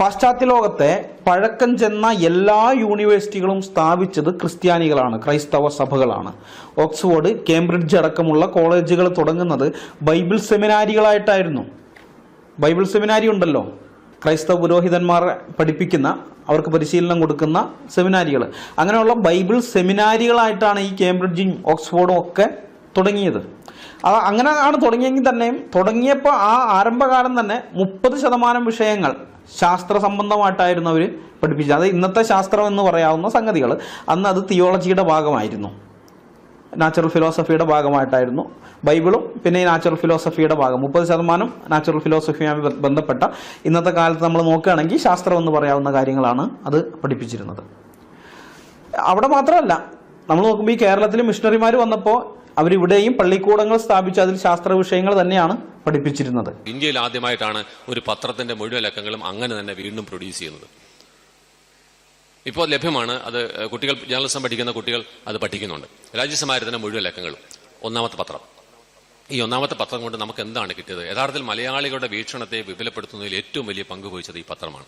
പാശ്ചാത്യ ലോകത്തെ പഴക്കം ചെന്ന എല്ലാ യൂണിവേഴ്സിറ്റികളും സ്ഥാപിച്ചത് ക്രിസ്ത്യാനികളാണ് ക്രൈസ്തവ സഭകളാണ്. ഓക്സ്ഫോർഡ് കേംബ്രിഡ്ജ് അടക്കമുള്ള കോളേജുകൾ തുടങ്ങുന്നത് ബൈബിൾ സെമിനാരികളായിട്ടായിരുന്നു. ബൈബിൾ സെമിനാരി ഉണ്ടല്ലോ. ക്രൈസ്തവ പുരോഹിതന്മാർ പഠിപ്പിക്കുന്ന അവർക്ക് പരിശീലനം കൊടുക്കുന്ന സെമിനാരികൾ. അങ്ങനെയുള്ള ബൈബിൾ സെമിനാരികളായിട്ടാണ് ഈ കേംബ്രിഡ്ജും ഓക്സ്ഫോർഡും ഒക്കെ തുടങ്ങിയത്. അത് അങ്ങനെ ആണ് തുടങ്ങിയെങ്കിൽ തന്നെയും തുടങ്ങിയപ്പോൾ ആ ആരംഭകാലം തന്നെ മുപ്പത് ശതമാനം വിഷയങ്ങൾ ശാസ്ത്ര സംബന്ധമായിട്ടായിരുന്നു അവർ പഠിപ്പിച്ചത്. അത് ഇന്നത്തെ ശാസ്ത്രം എന്ന് പറയാവുന്ന സംഗതികൾ അന്ന് അത് തിയോളജിയുടെ ഭാഗമായിരുന്നു. നാച്ചുറൽ ഫിലോസഫിയുടെ ഭാഗമായിട്ടായിരുന്നു. ബൈബിളും പിന്നെ ഈ നാച്ചുറൽ ഫിലോസഫിയുടെ ഭാഗം. മുപ്പത് ശതമാനം നാച്ചുറൽ ഫിലോസഫിയുമായി ബന്ധപ്പെട്ട ഇന്നത്തെ കാലത്ത് നമ്മൾ നോക്കുകയാണെങ്കിൽ ശാസ്ത്രം എന്ന് പറയാവുന്ന കാര്യങ്ങളാണ് അത് പഠിപ്പിച്ചിരുന്നത്. അവിടെ മാത്രമല്ല നമ്മൾ നോക്കുമ്പോൾ ഈ കേരളത്തിൽ മിഷണറിമാർ വന്നപ്പോൾ അവരിവിടെയും പള്ളിക്കൂടങ്ങൾ സ്ഥാപിച്ച് അതിൽ ശാസ്ത്ര വിഷയങ്ങൾ തന്നെയാണ് പഠിപ്പിച്ചിരുന്നത്. ഇന്ത്യയിൽ ആദ്യമായിട്ടാണ് ഒരു പത്രത്തിന്റെ മുഴുവൻ ലക്കങ്ങളും അങ്ങനെ തന്നെ വീണ്ടും പ്രൊഡ്യൂസ് ചെയ്യുന്നത്. ഇപ്പോൾ ലഭ്യമാണ്. അത് കുട്ടികൾ ജേർണലിസം പഠിക്കുന്ന കുട്ടികൾ അത് പഠിക്കുന്നുണ്ട്. രാജ്യസമാരത്തിന്റെ മുഴുവൻ ലക്കങ്ങളും. ഒന്നാമത്തെ പത്രം. ഈ ഒന്നാമത്തെ പത്രം കൊണ്ട് നമുക്ക് എന്താണ് കിട്ടിയത്? യഥാർത്ഥത്തിൽ മലയാളികളുടെ വീക്ഷണത്തെ വിപുലപ്പെടുത്തുന്നതിൽ ഏറ്റവും വലിയ പങ്ക് വഹിച്ചത് ഈ പത്രമാണ്.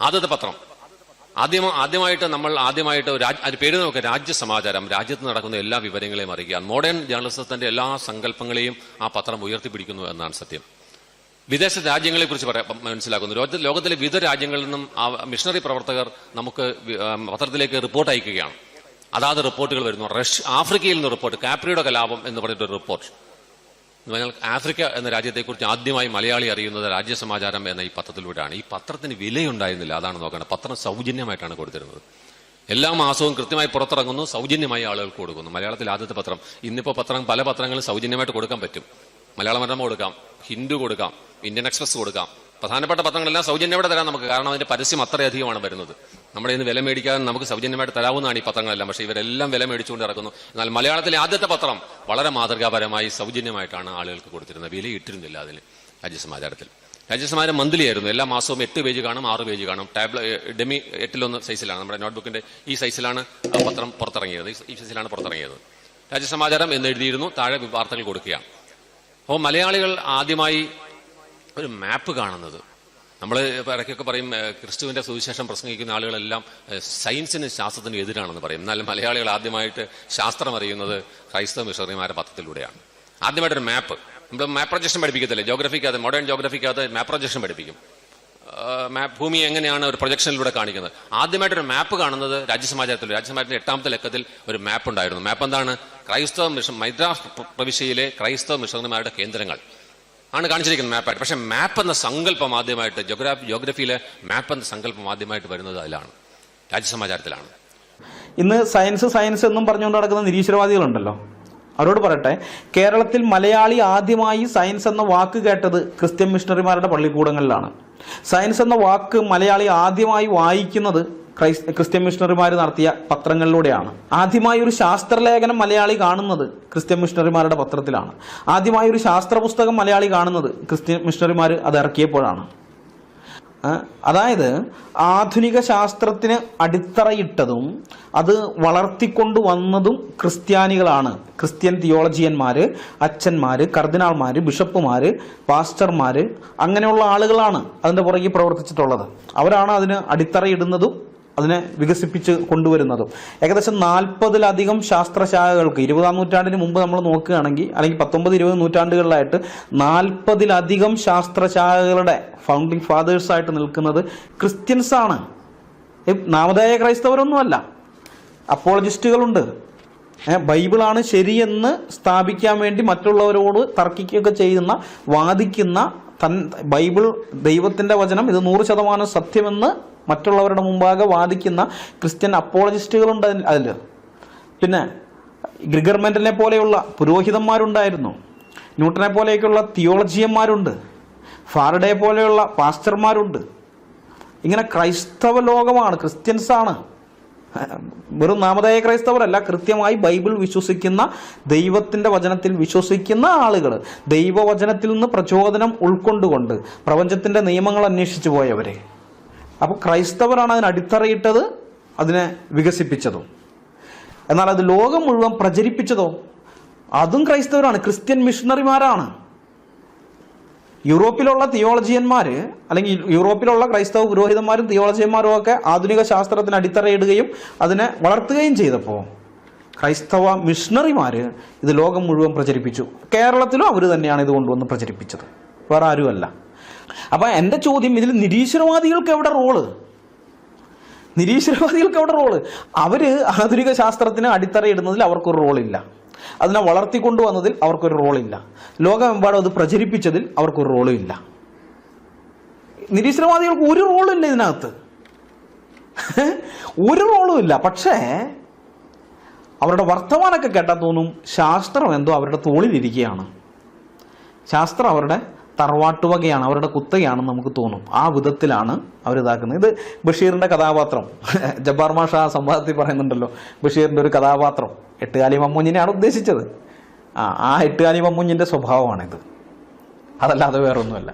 ആദ്യത്തെ പത്രം. ആദ്യം ആദ്യമായിട്ട് നമ്മൾ ആദ്യമായിട്ട് രാജ് പേര് നോക്കുക രാജ്യസമാചാരം രാജ്യത്ത് നടക്കുന്ന എല്ലാ വിവരങ്ങളെയും അറിയിക്കുക മോഡേൺ ജേർണലിസത്തിന്റെ എല്ലാ സങ്കല്പങ്ങളെയും ആ പത്രം ഉയർത്തിപ്പിടിക്കുന്നു എന്നാണ് സത്യം. വിദേശ രാജ്യങ്ങളെ കുറിച്ച് പറയാം മനസ്സിലാക്കുന്നു ലോകത്തിലെ വിവിധ രാജ്യങ്ങളിൽ നിന്നും ആ മിഷണറി പ്രവർത്തകർ നമുക്ക് പത്രത്തിലേക്ക് റിപ്പോർട്ട് അയക്കുകയാണ്. അതാത് റിപ്പോർട്ടുകൾ വരുന്നു. റഷ്യ ആഫ്രിക്കയിൽ നിന്ന് റിപ്പോർട്ട് കാപ്രിയുടെ കലാപം എന്ന് പറഞ്ഞിട്ടൊരു റിപ്പോർട്ട് എന്ന് പറഞ്ഞാൽ ആഫ്രിക്ക എന്ന രാജ്യത്തെക്കുറിച്ച് ആദ്യമായി മലയാളി അറിയുന്നത് രാജ്യസമാചാരം എന്ന ഈ പത്രത്തിലൂടെയാണ്. ഈ പത്രത്തിന് വിലയുണ്ടായിരുന്നില്ല. അതാണ് നോക്കേണ്ടത്. പത്രം സൗജന്യമായിട്ടാണ് കൊടുത്തിരുന്നത്. എല്ലാ മാസവും കൃത്യമായി പുറത്തിറങ്ങുന്നു. സൗജന്യമായി ആളുകൾക്ക് കൊടുക്കുന്നു. മലയാളത്തിൽ ആദ്യത്തെ പത്രം. ഇന്നിപ്പോൾ പത്രം പല പത്രങ്ങളും സൗജന്യമായിട്ട് കൊടുക്കാൻ പറ്റും. മലയാള മനോരമ കൊടുക്കാം. ഹിന്ദു കൊടുക്കാം. ഇന്ത്യൻ എക്സ്പ്രസ് കൊടുക്കാം. പ്രധാനപ്പെട്ട പത്രങ്ങളെല്ലാം സൗജന്യമായിട്ട് തരാം നമുക്ക്. കാരണം അതിന്റെ പരസ്യം അത്രയധികമാണ് വരുന്നത്. നമ്മുടെ ഇന്ന് വില മേടിക്കാതെ നമുക്ക് സൗജന്യമായിട്ട് തരാവുന്നതാണ് ഈ പത്രങ്ങളെല്ലാം. പക്ഷേ ഇവരെല്ലാം വില മേടിച്ചുകൊണ്ട് ഇറക്കുന്നു എന്നാൽ മലയാളത്തിലെ ആദ്യത്തെ പത്രം വളരെ മാതൃകാപരമായി സൗജന്യമായിട്ടാണ് ആളുകൾക്ക് കൊടുത്തിരുന്നത്. വില ഇട്ടിരുന്നില്ല അതിന് രാജ്യസമാചാരത്തിൽ രാജ്യസമാചാരം മന്ത്ലി ആയിരുന്നു എല്ലാ മാസവും എട്ട് പേജ് കാണും ആറ് പേജ് കാണും. ടാബ്ല ഡെമി എട്ടിലൊന്ന് സൈസിലാണ്. നമ്മുടെ നോട്ട്ബുക്കിന്റെ ഈ സൈസിലാണ് ആ പത്രം പുറത്തിറങ്ങിയത്. ഈ സൈസിലാണ് പുറത്തിറങ്ങിയത്. രാജ്യസമാചാരം എന്ന് എഴുതിയിരുന്നു. താഴെ വാർത്തകൾ കൊടുക്കുക അപ്പോൾ മലയാളികൾ ആദ്യമായി ഒരു മാപ്പ് കാണുന്നത്. നമ്മൾ ഇടയ്ക്കൊക്കെ പറയും ക്രിസ്തുവിന്റെ സുവിശേഷം പ്രസംഗിക്കുന്ന ആളുകളെല്ലാം സയൻസിന് ശാസ്ത്രത്തിനും എതിരാണെന്ന് പറയും. എന്നാൽ മലയാളികൾ ആദ്യമായിട്ട് ശാസ്ത്രം അറിയുന്നത് ക്രൈസ്തവ മിഷണറിമാരുടെ പത്രത്തിലൂടെയാണ് ആദ്യമായിട്ടൊരു മാപ്പ്. നമ്മൾ മാപ്പ് പ്രൊജക്ഷൻ പഠിപ്പിക്കത്തില്ലേ? ജോഗ്രഫിക്കകത്ത് മോഡേൺ ജോഗ്രഫിക്കകത്ത് മാപ്പ് പ്രൊജക്ഷൻ പഠിപ്പിക്കും. മാപ്പ് ഭൂമി എങ്ങനെയാണ് ഒരു പ്രൊജക്ഷനിലൂടെ കാണിക്കുന്നത്? ആദ്യമായിട്ടൊരു മാപ്പ് കാണുന്നത് രാജ്യസമാചാരത്തിൽ രാജ്യസമാചാരത്തിന്റെ എട്ടാമത്തെ ലക്കത്തിൽ ഒരു മാപ്പ് ഉണ്ടായിരുന്നു. മാപ്പ് എന്താണ്? ക്രൈസ്തവ മിഷൻ മൈദ്രാസ് പ്ര- പ്രവിശ്യയിലെ ക്രൈസ്തവ മിഷണറിമാരുടെ കേന്ദ്രങ്ങൾ. ആണ് കാണിച്ചിരിക്കുന്നത് മാപ്പായിട്ട് പക്ഷെ മാപ്പ് എന്ന സങ്കല്പം ആദ്യമായിട്ട് ജോഗ്രാഫി ജോഗ്രഫിയിലെ മാപ്പ് എന്ന സങ്കല്പം ആദ്യമായിട്ട് വരുന്നത് അതിലാണ്. രാജ്യസമാചാരത്തിലാണ് ഇന്ന് സയൻസ് സയൻസ് എന്നും പറഞ്ഞുകൊണ്ട് നടക്കുന്ന നിരീശ്വരവാദികളുണ്ടല്ലോ. അവരോട് പറയട്ടെ കേരളത്തിൽ മലയാളി ആദ്യമായി സയൻസ് എന്ന വാക്ക് കേട്ടത് ക്രിസ്ത്യൻ മിഷണറിമാരുടെ പള്ളിക്കൂടങ്ങളിലാണ്. സയൻസ് എന്ന വാക്ക് മലയാളി ആദ്യമായി വായിക്കുന്നത് ക്രിസ്ത്യൻ മിഷണറിമാർ നടത്തിയ പത്രങ്ങളിലൂടെയാണ്. ആദ്യമായി ഒരു ശാസ്ത്രലേഖനം മലയാളി കാണുന്നത് ക്രിസ്ത്യൻ മിഷണറിമാരുടെ പത്രത്തിലാണ്. ആദ്യമായി ഒരു ശാസ്ത്ര പുസ്തകം മലയാളി കാണുന്നത് ക്രിസ്ത്യൻ മിഷണറിമാർ അത് ഇറക്കിയപ്പോഴാണ്. അതായത് ആധുനിക ശാസ്ത്രത്തിന് അടിത്തറയിട്ടതും അത് വളർത്തിക്കൊണ്ടു വന്നതും ക്രിസ്ത്യാനികളാണ്. ക്രിസ്ത്യൻ തിയോളജിയന്മാർ അച്ഛന്മാർ കർദിനാൾമാർ ബിഷപ്പുമാർ പാസ്റ്റർമാർ അങ്ങനെയുള്ള ആളുകളാണ് അതിന്റെ പുറകെ പ്രവർത്തിച്ചിട്ടുള്ളത്. അവരാണ് അതിന് അടിത്തറയിടുന്നതും അതിനെ വികസിപ്പിച്ച് കൊണ്ടുവരുന്നതും. ഏകദേശം നാൽപ്പതിലധികം ശാസ്ത്രശാഖകൾക്ക് ഇരുപതാം നൂറ്റാണ്ടിന് മുമ്പ് നമ്മൾ നോക്കുകയാണെങ്കിൽ അല്ലെങ്കിൽ പത്തൊമ്പത് ഇരുപത് നൂറ്റാണ്ടുകളിലായിട്ട് നാൽപ്പതിലധികം ശാസ്ത്രശാഖകളുടെ ഫൗണ്ടിങ് ഫാദേഴ്സായിട്ട് നിൽക്കുന്നത് ക്രിസ്ത്യൻസാണ് നാമധേയ ക്രൈസ്തവരൊന്നുമല്ല. അപ്പോളജിസ്റ്റുകളുണ്ട്. ബൈബിളാണ് ശരിയെന്ന് സ്ഥാപിക്കാൻ വേണ്ടി മറ്റുള്ളവരോട് തർക്കിക്കുകയൊക്കെ ചെയ്യുന്ന വാദിക്കുന്ന തൻ ബൈബിൾ ദൈവത്തിന്റെ വചനം ഇത് നൂറ് ശതമാനം സത്യമെന്ന് മറ്റുള്ളവരുടെ മുമ്പാകെ വാദിക്കുന്ന ക്രിസ്ത്യൻ അപ്പോളജിസ്റ്റുകളുണ്ട് അതിൽ പിന്നെ ഗ്രിഗർമെന്റിനെ പോലെയുള്ള പുരോഹിതന്മാരുണ്ടായിരുന്നു. ന്യൂട്ടനെ പോലെയൊക്കെയുള്ള തിയോളജിയന്മാരുണ്ട്. ഫാറഡെ പോലെയുള്ള പാസ്റ്റർമാരുണ്ട്. ഇങ്ങനെ ക്രൈസ്തവ ലോകമാണ് ക്രിസ്ത്യൻസാണ് വെറും നാമധേയ ക്രൈസ്തവരല്ല കൃത്യമായി ബൈബിൾ വിശ്വസിക്കുന്ന ദൈവത്തിന്റെ വചനത്തിൽ വിശ്വസിക്കുന്ന ആളുകൾ. ദൈവവചനത്തിൽ നിന്ന് പ്രചോദനം ഉൾക്കൊണ്ടുകൊണ്ട് പ്രപഞ്ചത്തിന്റെ നിയമങ്ങൾ അന്വേഷിച്ചു പോയവരെ. അപ്പോൾ ക്രൈസ്തവരാണ് അതിന് അടിത്തറയിട്ടത് അതിനെ വികസിപ്പിച്ചതോ. എന്നാൽ അത് ലോകം മുഴുവൻ പ്രചരിപ്പിച്ചതോ? അതും ക്രൈസ്തവരാണ് ക്രിസ്ത്യൻ മിഷണറിമാരാണ്. യൂറോപ്പിലുള്ള തിയോളജിയന്മാർ അല്ലെങ്കിൽ യൂറോപ്പിലുള്ള ക്രൈസ്തവ പുരോഹിതന്മാരും തിയോളജിയന്മാരും ഒക്കെ ആധുനിക ശാസ്ത്രത്തിന് അടിത്തറയിടുകയും അതിനെ വളർത്തുകയും ചെയ്തപ്പോൾ ക്രൈസ്തവ മിഷണറിമാർ ഇത് ലോകം മുഴുവൻ പ്രചരിപ്പിച്ചു. കേരളത്തിലും അവർ തന്നെയാണ് ഇത് കൊണ്ടുവന്ന് പ്രചരിപ്പിച്ചത്. വേറെ ആരുമല്ല. അപ്പം എന്റെ ചോദ്യം ഇതിൽ നിരീശ്വരവാദികൾക്ക് എവിടെ റോൾ? നിരീശ്വരവാദികൾക്ക് എവിടെ റോൾ? അവർ ആധുനിക ശാസ്ത്രത്തിന് അടിത്തറയിടുന്നതിൽ അവർക്കൊരു റോളില്ല. അതിനെ വളർത്തിക്കൊണ്ടുവന്നതിൽ അവർക്കൊരു റോളില്ല. ലോകമെമ്പാടും അത് പ്രചരിപ്പിച്ചതിൽ അവർക്കൊരു റോളും ഇല്ല. നിരീശ്വരവാദികൾക്ക് ഒരു റോളും ഇല്ല ഇതിനകത്ത്. ഒരു റോളും ഇല്ല. പക്ഷേ അവരുടെ വർത്തമാനമൊക്കെ കേട്ടാൽ തോന്നും ശാസ്ത്രം എന്തോ അവരുടെ തോളിലിരിക്കുകയാണ്. ശാസ്ത്രം അവരുടെ തറവാട്ടുവകയാണ് അവരുടെ കുത്തകയാണെന്ന് നമുക്ക് തോന്നും. ആ വിധത്തിലാണ് അവരിതാക്കുന്നത് ഇത് ബഷീറിന്റെ കഥാപാത്രം. ജബ്ബാർ മാഷ ആ സംവാദത്തിൽ പറയുന്നുണ്ടല്ലോ ബഷീറിന്റെ ഒരു കഥാപാത്രം. എട്ടുകാലി മമ്മൂഞ്ഞിനെയാണ് ഉദ്ദേശിച്ചത്. ആ ആ എട്ടുകാലി മമ്മൂഞ്ഞിന്റെ സ്വഭാവമാണിത്. അതല്ലാതെ വേറൊന്നുമല്ല.